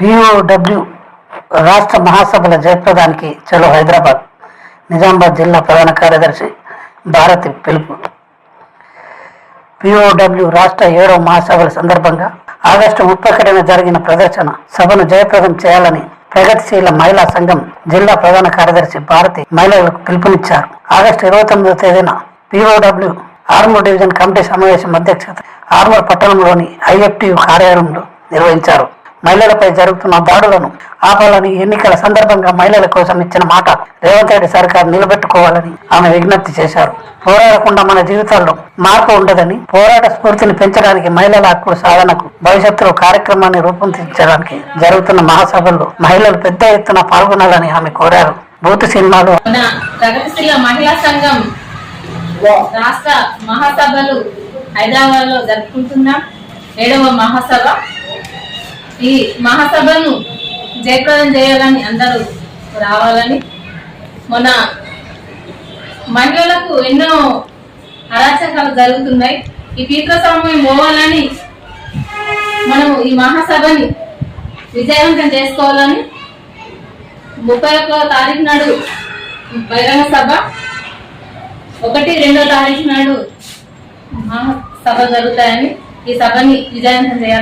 POW రాష్ట్ర మహాసభల జయప్రదానికి చలో హైదరాబాద్ నిజామాబాద్ జిల్లా ప్రధాన కార్యదర్శి భారతి పిలుపు. పిఓడబ్ల్యూ రాష్ట్ర ఏడవ మహాసభల సందర్భంగా ఆగస్టు ముప్పై ఒకటిన జరిగిన ప్రదర్శన సభను జయప్రదం చేయాలని ప్రగతిశీల మహిళా సంఘం జిల్లా ప్రధాన కార్యదర్శి భారతి మహిళలకు పిలుపునిచ్చారు. ఆగస్టు ఇరవై తొమ్మిదో తేదీన పిఓడబ్ల్యూ ఆర్మూర్ డివిజన్ కమిటీ సమావేశం అధ్యక్షత ఆర్మూర్ పట్టణంలోని ఐఎఫ్టియు కార్యాలయంలో నిర్వహించారు. మహిళలపై జరుగుతున్న దాడులను ఆపాలని ఎన్నికల సందర్భంగా మహిళల కోసం ఇచ్చిన మాట రేవంత్ రెడ్డి సర్కార్ నిలబెట్టుకోవాలని ఆమె విజ్ఞప్తి చేశారు. పోరాడకుండా మన జీవితాల్లో మార్పు ఉండదని పోరాట స్ఫూర్తిని పెంచడానికి మహిళల హక్కుల సాధనకు భవిష్యత్తులో కార్యక్రమాన్ని రూపొందించడానికి జరుగుతున్న మహాసభల్లో మహిళలు పెద్ద ఎత్తున పాల్గొనాలని ఆమె కోరారు. బూత్ సినిమాలు మన ప్రగతిశీల మహిళా సంఘం రాష్ట్ర మహాసభలు హైదరాబాద్లో జరుపుకుంటున్నాం. ఏడవ మహాసభ. ఈ మహాసభను జయప్రదం చేయాలని అందరూ రావాలని మన మహిళలకు ఎన్నో అరాచకాలు జరుగుతున్నాయి. ఈ పీతల పోవాలని మనము ఈ మహాసభని విజయవంతం చేసుకోవాలని ముప్పై ఒక్క తారీఖు నాడు బహిరంగ సభ ఒకటి రెండో తారీఖు నాడు మహాసభ జరుగుతాయని ఈ సభని విజయవంతం చేయాలి.